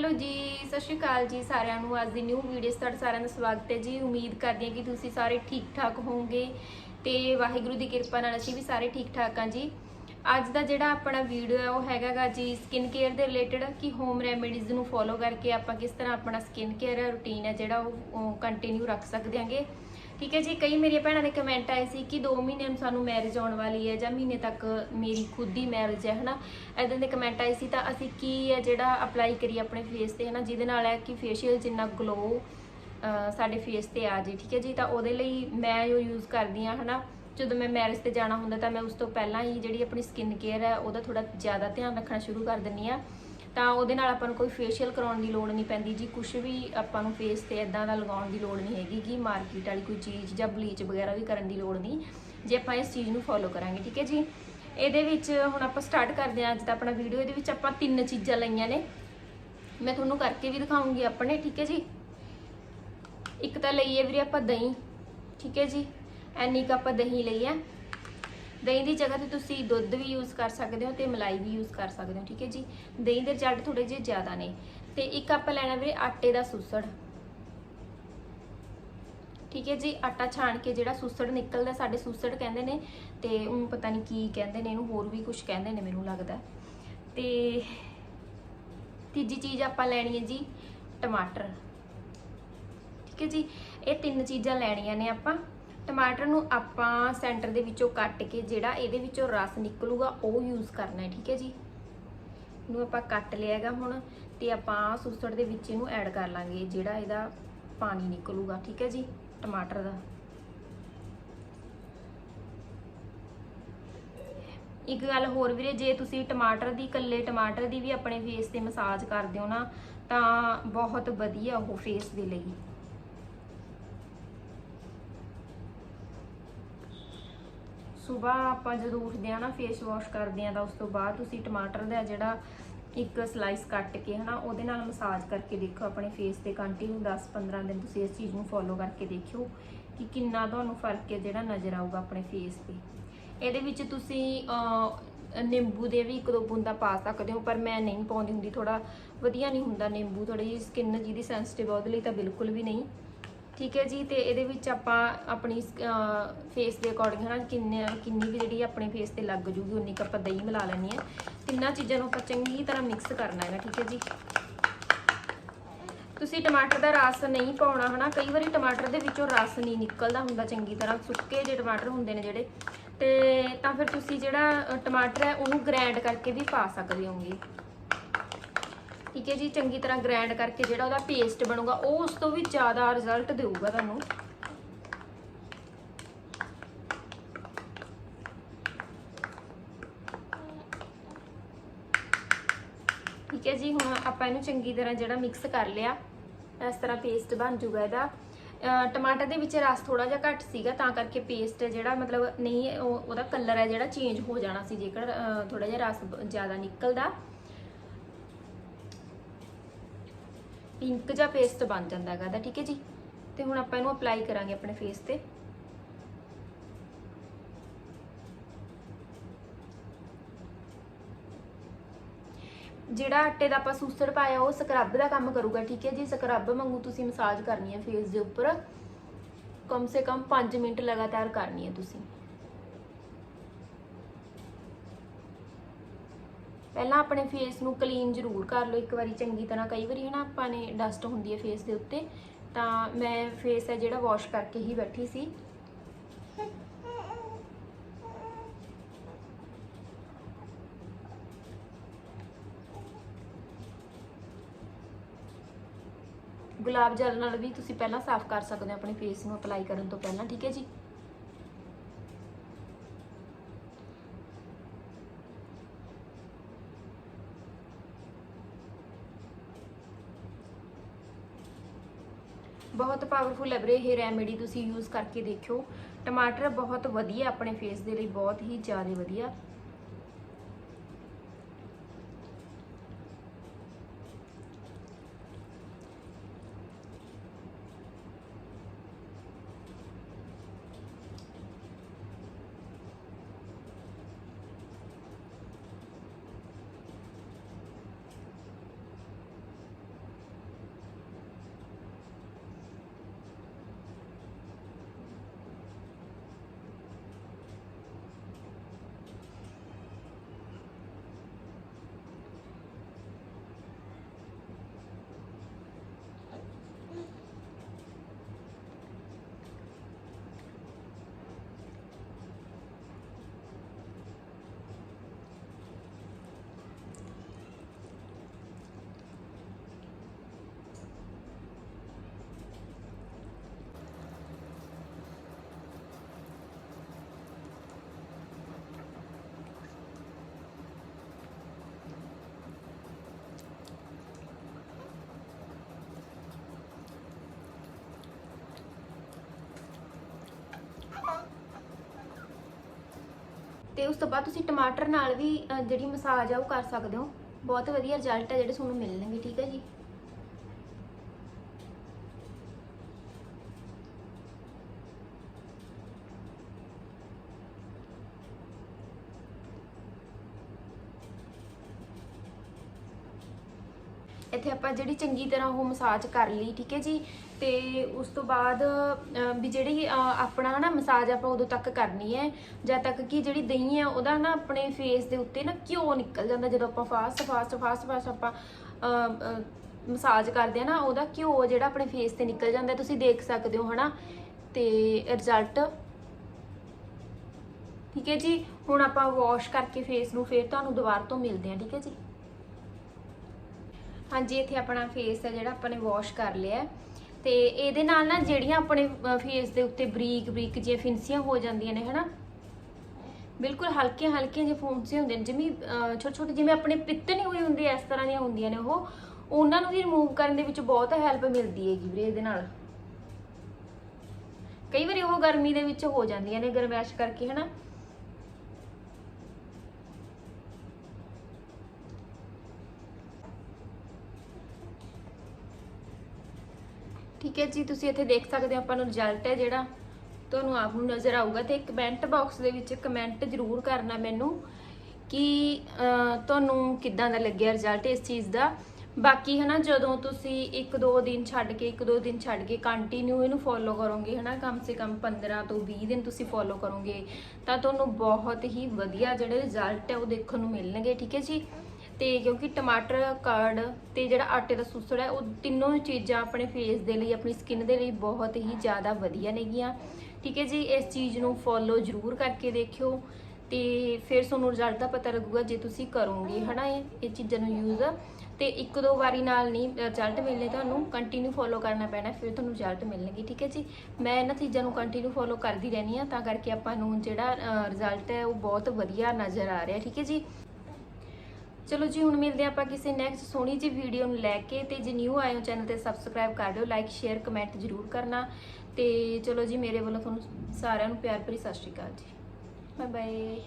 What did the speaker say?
Hello ਜੀ, ਸਤਿ ਸ਼੍ਰੀ ਅਕਾਲ ਜੀ ਸਾਰਿਆਂ ਨੂੰ। ਅੱਜ ਦੀ ਨਿਊ ਵੀਡੀਓ 'ਚ ਤੁਹਾਡਾ ਸਾਰਿਆਂ ਦਾ ਸਵਾਗਤ ਹੈ ਜੀ। ਉਮੀਦ ਕਰਦੀ ਹਾਂ ਕਿ ਤੁਸੀਂ ਸਾਰੇ ਠੀਕ ਠਾਕ ਹੋਵੋਗੇ ਤੇ ਵਾਹਿਗੁਰੂ ਦੀ ਕਿਰਪਾ ਨਾਲ ਅਸੀਂ ਵੀ ਸਾਰੇ ਠੀਕ ਠਾਕ ਹਾਂ ਜੀ। ਅੱਜ ਦਾ ਜਿਹੜਾ ਆਪਣਾ ਵੀਡੀਓ ਹੈ, ਉਹ ਹੈਗਾਗਾ ਜੀ ਸਕਿਨ ਕੇਅਰ ਦੇ ਰਿਲੇਟਡ ਕਿ ਹੋਮ ਰੈਮੇਡੀਜ਼ ਨੂੰ ਫੋਲੋ ਕਰਕੇ ਆਪਾਂ ਕਿਸ ਤਰ੍ਹਾਂ ਆਪਣਾ ਸਕਿਨ ਕੇਅਰ ਰੂਟੀਨ ਹੈ ਜਿਹੜਾ ਉਹ ਕੰਟੀਨਿਊ ਰੱਖ ਸਕਦੇ ਹਾਂਗੇ। ਠੀਕ ਹੈ ਜੀ, ਕਈ ਮੇਰੀਆਂ ਭੈਣਾਂ ਦੇ ਕਮੈਂਟ ਆਏ ਸੀ ਕਿ 2 ਮਹੀਨੇ ਨੂੰ ਸਾਨੂੰ ਮੈਰਿਜ ਆਉਣ ਵਾਲੀ ਹੈ ਜਾਂ ਮਹੀਨੇ ਤੱਕ ਮੇਰੀ ਖੁਦ ਦੀ ਮੈਰਿਜ ਹੈ, ਹਨਾ? ਇਦਾਂ ਦੇ ਕਮੈਂਟ ਆਏ ਸੀ ਤਾਂ ਅਸੀਂ ਕੀ ਹੈ ਜਿਹੜਾ ਅਪਲਾਈ ਕਰੀਏ ਆਪਣੇ ਫੇਸ ਤੇ, ਹਨਾ? ਜਿਹਦੇ ਨਾਲ ਹੈ ਕਿ ਫੇਸ਼ੀਅਲ ਜਿੰਨਾ ਗਲੋ ਸਾਡੇ ਫੇਸ ਤੇ ਆ ਜੇ, ਠੀਕ ਹੈ ਜੀ? ਤਾਂ ਉਹਦੇ ਲਈ ਮੈਂ ਉਹ ਯੂਜ਼ ਕਰਦੀ ਆ ਹਨਾ? ਜਦੋਂ ਮੈਂ ਮੈਰਿਜ ਤੇ ਜਾਣਾ ਹੁੰਦਾ ਤਾਂ ਮੈਂ ਉਸ ਤੋਂ ਪਹਿਲਾਂ ਹੀ ਜਿਹੜੀ ਆਪਣੀ ਸਕਿਨ ਕੇਅਰ ਹੈ, ਉਹਦਾ ਥੋੜਾ ਜ਼ਿਆਦਾ ਧਿਆਨ ਰੱਖਣਾ ਸ਼ੁਰੂ ਕਰ ਦਿੰਨੀ ਆ ਤਾਂ ਉਹਦੇ ਨਾਲ ਆਪਾਂ ਨੂੰ ਕੋਈ ਫੇਸ਼ੀਅਲ ਕਰਾਉਣ ਦੀ ਲੋੜ ਨਹੀਂ ਪੈਂਦੀ ਜੀ ਕੁਝ ਵੀ ਆਪਾਂ ਨੂੰ ਫੇਸ ਤੇ ਇਦਾਂ ਦਾ ਲਗਾਉਣ ਦੀ ਲੋੜ ਨਹੀਂ ਹੈਗੀ ਕਿ ਮਾਰਕੀਟ ਵਾਲੀ ਕੋਈ ਚੀਜ਼ ਜਾਂ ਬਲੀਚ ਵਗੈਰਾ ਵੀ ਕਰਨ ਦੀ ਲੋੜ ਨਹੀਂ, ਜੇ ਆਪਾਂ ਇਸ ਚੀਜ਼ ਨੂੰ ਫੋਲੋ ਕਰਾਂਗੇ, ਠੀਕ ਹੈ ਜੀ? ਇਹਦੇ ਵਿੱਚ ਹੁਣ ਆਪਾਂ ਸਟਾਰਟ ਕਰਦੇ ਹਾਂ, ਅੱਜ ਦਾ ਆਪਣਾ ਵੀਡੀਓ ਇਹਦੇ ਵਿੱਚ ਆਪਾਂ ਤਿੰਨ ਚੀਜ਼ਾਂ ਲਈਆਂ ਨੇ। ਮੈਂ ਤੁਹਾਨੂੰ ਕਰਕੇ ਵੀ ਦਿਖਾਉਂਗੀ ਆਪਣੇ, ਠੀਕ ਹੈ ਜੀ? ਇੱਕ ਤਾਂ ਲਈਏ ਵੀਰੇ ਆਪਾਂ ਦਹੀਂ, ਠੀਕ ਹੈ ਜੀ? ਐਨੀ ਕੱਪ ਆਪਾਂ ਦਹੀਂ ਲਈ ਆ ਦਹੀਂ ਦੀ ਜਗ੍ਹਾ ਤੇ ਤੁਸੀਂ ਦੁੱਧ ਵੀ ਯੂਜ਼ ਕਰ ਸਕਦੇ ਹੋ ਤੇ ਮਲਾਈ ਵੀ ਯੂਜ਼ ਕਰ ਸਕਦੇ ਹੋ, ਠੀਕ ਹੈ ਜੀ? ਦਹੀਂ ਦੇ ਰਿਜ਼ਲਟ ਥੋੜੇ ਜਿਹੇ ਜ਼ਿਆਦਾ ਨੇ। ਤੇ ਇੱਕ ਆਪਾਂ ਲੈਣਾ ਵੀਰੇ ਆਟੇ ਦਾ ਸੁਸੜ। ਠੀਕ ਹੈ ਜੀ? ਆਟਾ ਛਾਣ ਕੇ ਜਿਹੜਾ ਸੁਸੜ ਨਿਕਲਦਾ, ਸਾਡੇ ਸੁਸੜ ਕਹਿੰਦੇ ਨੇ ਤੇ ਉਹ ਪਤਾ ਨਹੀਂ ਕੀ ਕਹਿੰਦੇ ਨੇ, ਇਹਨੂੰ ਹੋਰ ਵੀ ਕੁਝ ਕਹਿੰਦੇ ਨੇ ਮੈਨੂੰ ਲੱਗਦਾ। ਤੇ ਤੀਜੀ ਚੀਜ਼ ਆਪਾਂ ਲੈਣੀ ਹੈ ਜੀ, ਟਮਾਟਰ। ਠੀਕ ਹੈ ਜੀ? ਇਹ ਤਿੰਨ ਚੀਜ਼ਾਂ ਲੈਣੀਆਂ ਨੇ ਆਪਾਂ। ਟਮਾਟਰ ਨੂੰ ਆਪਾਂ ਸੈਂਟਰ ਦੇ ਵਿੱਚੋਂ ਕੱਟ ਕੇ ਜਿਹੜਾ ਇਹਦੇ ਵਿੱਚੋਂ ਰਸ ਨਿਕਲੂਗਾ, ਉਹ ਯੂਜ਼ ਕਰਨਾ ਹੈ, ਠੀਕ ਹੈ ਜੀ? ਇਹਨੂੰ ਆਪਾਂ ਕੱਟ ਲਿਆ ਹੈਗਾ ਹੁਣ ਤੇ ਆਪਾਂ ਸੁਸੜ ਦੇ ਵਿੱਚ ਇਹਨੂੰ ਐਡ ਕਰ ਲਾਂਗੇ, ਜਿਹੜਾ ਇਹਦਾ ਪਾਣੀ ਨਿਕਲੂਗਾ, ਠੀਕ ਹੈ ਜੀ? ਟਮਾਟਰ ਦਾ। ਇੱਕ ਗੱਲ ਹੋਰ ਵੀਰੇ, ਜੇ ਤੁਸੀਂ ਟਮਾਟਰ ਦੀ, ਇਕੱਲੇ ਟਮਾਟਰ ਦੀ ਵੀ ਆਪਣੇ ਫੇਸ ਤੇ ਮਸਾਜ ਕਰਦੇ ਹੋ ਨਾ, ਤਾਂ ਬਹੁਤ ਵਧੀਆ ਉਹ ਫੇਸ ਦੇ ਲਈ। ਸਵੇਰ ਆਪਾਂ ਜਦੋਂ ਉੱਠਦੇ ਆ ਨਾ ਫੇਸ ਵਾਸ਼ ਕਰਦੇ ਆ ਤਾਂ ਉਸ ਤੋਂ ਬਾਅਦ ਤੁਸੀਂ ਟਮਾਟਰ ਦਾ ਜਿਹੜਾ ਇੱਕ ਸਲਾਈਸ ਕੱਟ ਕੇ ਹਨਾ, ਉਹਦੇ ਨਾਲ ਮਸਾਜ ਕਰਕੇ ਦੇਖੋ ਆਪਣੇ ਫੇਸ ਤੇ ਕੰਟੀਨਿਊ 10-15 ਦਿਨ ਤੁਸੀਂ ਇਸ ਚੀਜ਼ ਨੂੰ ਫੋਲੋ ਕਰਕੇ ਦੇਖਿਓ ਕਿ ਕਿੰਨਾ ਤੁਹਾਨੂੰ ਫ਼ਰਕ ਹੈ ਜਿਹੜਾ ਨਜ਼ਰ ਆਊਗਾ ਆਪਣੇ ਫੇਸ ਤੇ। ਇਹਦੇ ਵਿੱਚ ਤੁਸੀਂ ਨਿੰਬੂ ਦੇ ਵੀ ਇੱਕ ਦੋ ਬੂੰਦਾ ਪਾ ਸਕਦੇ ਹੋ, ਪਰ ਮੈਂ ਨਹੀਂ ਪਾਉਂਦੀ ਹੁੰਦੀ ਥੋੜਾ ਵਧੀਆ ਨਹੀਂ ਹੁੰਦਾ ਨਿੰਬੂ ਥੋੜੀ ਜਿਹੀ ਸਕਿਨ ਜਿਹਦੀ ਸੈਂਸਿਟਿਵ ਉਹਦੇ ਲਈ ਤਾਂ ਬਿਲਕੁਲ ਵੀ ਨਹੀਂ। ਠੀਕ ਹੈ ਜੀ, ਤੇ ਇਹਦੇ ਵਿੱਚ ਆਪਾਂ ਆਪਣੀ ਫੇਸ ਦੇ ਅਕੋਰਡਿੰਗ ਹਨਾ, ਕਿੰਨੇ, ਕਿੰਨੀ ਵੀ ਜਿਹੜੀ ਆਪਣੇ ਫੇਸ ਤੇ ਲੱਗ ਜੂਗੀ, ਉਨੀ ਕੁ ਆਪਾਂ ਦਹੀਂ ਮਿਲਾ ਲੈਣੀ ਹੈ। ਤਿੰਨਾਂ ਚੀਜ਼ਾਂ ਨੂੰ ਆਪਾਂ ਚੰਗੀ ਤਰ੍ਹਾਂ ਮਿਕਸ ਕਰਨਾ ਹੈਗਾ, ਠੀਕ ਹੈ ਜੀ। ਤੁਸੀਂ ਟਮਾਟਰ ਦਾ ਰਸ ਨਹੀਂ ਪਾਉਣਾ ਹਨਾ, ਕਈ ਵਾਰੀ ਟਮਾਟਰ ਦੇ ਵਿੱਚੋਂ ਰਸ ਨਹੀਂ ਨਿਕਲਦਾ ਹੁੰਦਾ ਚੰਗੀ ਤਰ੍ਹਾਂ, ਸੁੱਕੇ ਜਿਹੇ ਟਮਾਟਰ ਹੁੰਦੇ ਨੇ ਜਿਹੜੇ, ਤੇ ਤਾਂ ਫਿਰ ਤੁਸੀਂ ਜਿਹੜਾ ਟਮਾਟਰ ਹੈ, ਉਹਨੂੰ ਗ੍ਰਾਈਂਡ ਕਰਕੇ ਵੀ ਪਾ ਸਕਦੇ ਹੋਗੇ। ਠੀਕ ਹੈ ਜੀ ਚੰਗੀ ਤਰ੍ਹਾਂ ਗ੍ਰਾਈਂਡ ਕਰਕੇ ਜਿਹੜਾ ਉਹਦਾ ਪੇਸਟ ਬਣੂਗਾ, ਉਹ ਉਸ ਤੋਂ ਵੀ ਜ਼ਿਆਦਾ ਰਿਜ਼ਲਟ ਦੇਊਗਾ ਤੁਹਾਨੂੰ। ਠੀਕ ਹੈ ਜੀ, ਹੁਣ ਆਪਾਂ ਇਹਨੂੰ ਚੰਗੀ ਤਰ੍ਹਾਂ ਜਿਹੜਾ ਮਿਕਸ ਕਰ ਲਿਆ, ਇਸ ਤਰ੍ਹਾਂ ਪੇਸਟ ਬਣ ਜੂਗਾ ਇਹਦਾ। ਟਮਾਟਰ ਦੇ ਵਿੱਚ ਰਸ ਥੋੜਾ ਜਿਹਾ ਘੱਟ ਸੀਗਾ, ਤਾਂ ਕਰਕੇ ਪੇਸਟ ਜਿਹੜਾ ਮਤਲਬ ਨਹੀਂ ਉਹਦਾ ਕਲਰ ਹੈ ਜਿਹੜਾ ਚੇਂਜ ਹੋ ਜਾਣਾ ਸੀ, ਜੇਕਰ ਥੋੜਾ ਜਿਹਾ ਰਸ ਜ਼ਿਆਦਾ ਨਿਕਲਦਾ। ਪਿੰਕ ਜਿਹਾ ਪੇਸਟ ਬਣ ਜਾਂਦਾ ਹੈਗਾ ਇਹਦਾ ਠੀਕ ਹੈ ਜੀ? ਤੇ ਹੁਣ ਆਪਾਂ ਇਹਨੂੰ ਅਪਲਾਈ ਕਰਾਂਗੇ ਆਪਣੇ ਫੇਸ ਤੇ। ਜਿਹੜਾ ਆਟੇ ਦਾ ਆਪਾਂ ਸੂਸੜ ਪਾਇਆ, ਉਹ ਸਕਰਬ ਦਾ ਕੰਮ ਕਰੂਗਾ, ਠੀਕ ਹੈ ਜੀ? ਸਕਰਬ ਵਾਂਗੂ ਤੁਸੀਂ ਮਸਾਜ ਕਰਨੀ ਹੈ ਫੇਸ ਦੇ ਉੱਪਰ। ਕਮ ਸੇ ਕਮ 5 ਮਿੰਟ ਲਗਾਤਾਰ ਕਰਨੀ ਹੈ ਤੁਸੀਂ। ਪਹਿਲਾਂ ਆਪਣੇ ਫੇਸ ਨੂੰ ਕਲੀਨ ਜ਼ਰੂਰ ਕਰ ਲਓ, ਇੱਕ ਵਾਰੀ ਚੰਗੀ ਤਰ੍ਹਾਂ ਕਈ ਵਾਰੀ ਹਨਾ ਆਪਾਂ ਨੇ ਡਸਟ ਹੁੰਦੀ ਹੈ ਫੇਸ ਦੇ ਉੱਤੇ, ਤਾਂ ਮੈਂ ਫੇਸ ਹੈ ਜਿਹੜਾ ਵਾਸ਼ ਕਰਕੇ ਹੀ ਬੈਠੀ ਸੀ। ਗੁਲਾਬ ਜਲ ਨਾਲ ਵੀ ਤੁਸੀਂ ਪਹਿਲਾਂ ਸਾਫ਼ ਕਰ ਸਕਦੇ ਹੋ ਆਪਣੇ ਫੇਸ ਨੂੰ ਅਪਲਾਈ ਕਰਨ ਤੋਂ ਪਹਿਲਾਂ, ਠੀਕ ਹੈ ਜੀ? ਬਹੁਤ ਪਾਵਰਫੁਲ ਹੈ ਵੀਰੇ ਇਹ ਰੈਮੇਡੀ ਤੁਸੀਂ ਯੂਜ਼ ਕਰਕੇ ਦੇਖਿਓ। ਟਮਾਟਰ ਬਹੁਤ ਵਧੀਆ ਆਪਣੇ ਫੇਸ ਦੇ ਲਈ ਬਹੁਤ ਹੀ ਜ਼ਿਆਦਾ ਵਧੀਆ। ਤੇ ਉਸ ਤੋਂ ਬਾਅਦ ਤੁਸੀਂ ਟਮਾਟਰ ਨਾਲ ਵੀ ਅਹ, ਜਿਹੜੀ ਮਸਾਜ ਆ ਉਹ ਕਰ ਸਕਦੇ ਹੋ। ਬਹੁਤ ਵਧੀਆ ਰਿਜ਼ਲਟ ਆ ਜਿਹੜੇ ਤੁਹਾਨੂੰ ਮਿਲਣਗੇ ਠੀਕ ਹੈ ਜੀ? ਇੱਥੇ ਆਪਾਂ ਜਿਹੜੀ ਚੰਗੀ ਤਰ੍ਹਾਂ ਉਹ ਮਸਾਜ ਕਰ ਲਈ ਠੀਕ ਹੈ ਜੀ? ਤੇ ਉਸ ਤੋਂ ਬਾਅਦ ਵੀ ਜਿਹੜੀ ਅਹ, ਆਪਣਾ ਨਾ ਮਸਾਜ ਆਪਾਂ ਉਦੋਂ ਤੱਕ ਕਰਨੀ ਹੈ ਜਦ ਤੱਕ ਕਿ ਜਿਹੜੀ ਦਹੀਂ ਹੈ ਉਹਦਾ ਨਾ ਆਪਣੇ ਫੇਸ ਦੇ ਉੱਤੇ ਨਾ ਘਿਓ ਨਿਕਲ ਜਾਂਦਾ ਜਦੋਂ ਆਪਾਂ ਫਾਸਟ ਫਾਸਟ ਫਾਸਟ ਫਾਸਟ ਆਪਾਂ ਮਸਾਜ ਕਰਦੇ ਆ ਨਾ ਉਹਦਾ ਘਿਓ ਜਿਹੜਾ ਆਪਣੇ ਫੇਸ ਤੇ ਨਿਕਲ ਜਾਂਦਾ ਤੁਸੀਂ ਦੇਖ ਸਕਦੇ ਹੋ ਹਨਾ? ਤੇ ਰਿਜ਼ਲਟ ਠੀਕ ਹੈ ਜੀ? ਹੁਣ ਆਪਾਂ ਵਾਸ਼ ਕਰਕੇ ਫੇਸ ਨੂੰ ਫੇਰ ਤੁਹਾਨੂੰ ਦੁਬਾਰਾ ਤੋਂ ਮਿਲਦੇ ਹਾਂ ਠੀਕ ਹੈ ਜੀ? ਹਾਂਜੀ, ਇੱਥੇ ਆਪਣਾ ਫੇਸ ਹੈ ਜਿਹੜਾ ਆਪਾਂ ਨੇ ਵਾਸ਼ ਕਰ ਲਿਆ ਹੈ। ਤੇ ਇਹਦੇ ਨਾਲ ਨਾ ਜਿਹੜੀਆਂ ਆਪਣੇ ਫੇਸ ਦੇ ਉੱਤੇ ਬਰੀਕ ਬਰੀਕ ਜਿਹੀਆਂ ਫਿੰਸੀਆਂ ਹੋ ਜਾਂਦੀਆਂ ਨੇ, ਹਨਾ? ਬਿਲਕੁਲ ਹਲਕੀਆਂ ਹਲਕੀਆਂ ਜਿਹੇ ਫੁੰਸੀਆਂ ਹੁੰਦੀਆਂ ਨੇ, ਜਿਵੇਂ ਛੋਟੇ ਛੋਟੇ ਜਿਵੇਂ ਆਪਣੇ ਪਿੱਤ ਨਹੀਂ ਹੋਏ ਹੁੰਦੇ ਇਸ ਤਰ੍ਹਾਂ ਦੀਆਂ ਹੁੰਦੀਆਂ ਨੇ ਉਹ। ਉਹਨਾਂ ਨੂੰ ਵੀ ਰਿਮੂਵ ਕਰਨ ਦੇ ਵਿੱਚ ਬਹੁਤ ਹੈਲਪ ਮਿਲਦੀ ਹੈਗੀ ਵੀਰੇ ਇਹਦੇ ਨਾਲ। ਕਈ ਵਾਰੀ ਉਹ ਗਰਮੀ ਦੇ ਵਿੱਚ ਹੋ ਜਾਂਦੀਆਂ ਨੇ, ਗਰਮੈਸ਼ ਕਰਕੇ, ਹਨਾ? ਠੀਕ ਹੈ ਜੀ, ਤੁਸੀਂ ਇੱਥੇ ਦੇਖ ਸਕਦੇ ਹੋ ਆਪਾਂ ਨੂੰ ਰਿਜ਼ਲਟ ਹੈ ਜਿਹੜਾ। ਤੁਹਾਨੂੰ ਆਪ ਨੂੰ ਨਜ਼ਰ ਆਊਗਾ ਤੇ ਕਮੈਂਟ ਬਾਕਸ ਦੇ ਵਿੱਚ ਕਮੈਂਟ ਜ਼ਰੂਰ ਕਰਨਾ ਮੈਨੂੰ ਕਿ ਤੁਹਾਨੂੰ ਕਿੱਦਾਂ ਦਾ ਲੱਗਿਆ ਰਿਜ਼ਲਟ ਇਸ ਚੀਜ਼ ਦਾ। ਬਾਕੀ ਹਨਾ, ਜਦੋਂ ਤੁਸੀਂ ਇੱਕ ਦੋ ਦਿਨ ਛੱਡ ਕੇ, ਇੱਕ ਦੋ ਦਿਨ ਛੱਡ ਕੇ ਕੰਟੀਨਿਊ ਇਹਨੂੰ ਫੋਲੋ ਕਰੋਗੇ ਹਨਾ, ਕਮ ਸੇ ਕਮ 15 ਤੋਂ 20 ਦਿਨ ਤੁਸੀਂ ਫੋਲੋ ਕਰੋਗੇ, ਤਾਂ ਤੁਹਾਨੂੰ ਬਹੁਤ ਹੀ ਵਧੀਆ ਜਿਹੜੇ ਰਿਜ਼ਲਟ ਹੈ ਉਹ ਦੇਖਣ ਨੂੰ ਮਿਲਣਗੇ, ਠੀਕ ਹੈ ਜੀ। ਤੇ ਕਿਉਂਕਿ ਟਮਾਟਰ, ਕਰਡ ਤੇ ਜਿਹੜਾ ਆਟੇ ਦਾ ਸੁਸੜ ਹੈ, ਉਹ ਤਿੰਨੋਂ ਚੀਜ਼ਾਂ ਆਪਣੇ ਫੇਸ ਦੇ ਲਈ, ਆਪਣੀ ਸਕਿਨ ਦੇ ਲਈ ਬਹੁਤ ਹੀ ਜ਼ਿਆਦਾ ਵਧੀਆ ਨੇਗੀਆਂ। ਠੀਕ ਹੈ ਜੀ, ਇਸ ਚੀਜ਼ ਨੂੰ ਫੋਲੋ ਜ਼ਰੂਰ ਕਰਕੇ ਦੇਖਿਓ ਤੇ ਫਿਰ ਤੁਹਾਨੂੰ ਰਿਜ਼ਲਟ ਦਾ ਪਤਾ ਲੱਗੂਗਾ ਜੇ ਤੁਸੀਂ ਕਰੋਗੇ, ਹਨਾ ਇਹ? ਇਹ ਚੀਜ਼ਾਂ ਨੂੰ ਯੂਜ਼ ਤੇ ਇੱਕ ਦੋ ਵਾਰੀ ਨਾਲ ਨਹੀਂ ਰਿਜ਼ਲਟ ਮਿਲਨੇ ਤੁਹਾਨੂੰ ਕੰਟੀਨਿਊ ਫੋਲੋ ਕਰਨਾ ਪੈਣਾ, ਫਿਰ ਤੁਹਾਨੂੰ ਰਿਜ਼ਲਟ ਮਿਲਣਗੇ, ਠੀਕ ਹੈ ਜੀ? ਮੈਂ ਇਹਨਾਂ ਚੀਜ਼ਾਂ ਨੂੰ ਕੰਟੀਨਿਊ ਫੋਲੋ ਕਰਦੀ ਰਹਿੰਦੀ ਆ ਤਾਂ ਕਰਕੇ ਆਪਾਂ ਨੂੰ ਜਿਹੜਾ ਰਿਜ਼ਲਟ ਹੈ, ਉਹ ਬਹੁਤ ਵਧੀਆ ਨਜ਼ਰ ਆ ਰਿਹਾ, ਠੀਕ ਹੈ ਜੀ? ਚਲੋ ਜੀ, ਹੁਣ ਮਿਲਦੇ ਹਾਂ ਆਪਾਂ ਕਿਸੇ ਨੈਕਸਟ ਸੋਹਣੀ ਜੀ ਵੀਡੀਓ ਨੂੰ ਲੈ ਕੇ ਤੇ ਜੇ ਨਿਊ ਆਏ ਹੋ ਚੈਨਲ ਤੇ ਸਬਸਕ੍ਰਾਈਬ ਕਰ ਦਿਓ ਲਾਈਕ ਸ਼ੇਅਰ ਕਮੈਂਟ ਜ਼ਰੂਰ ਕਰਨਾ। ਤੇ ਚਲੋ ਜੀ, ਮੇਰੇ ਵੱਲੋਂ ਤੁਹਾਨੂੰ ਸਾਰਿਆਂ ਨੂੰ ਪਿਆਰ ਭਰੀ ਸਤਿ ਸ਼੍ਰੀ ਅਕਾਲ ਜੀ। Bye bye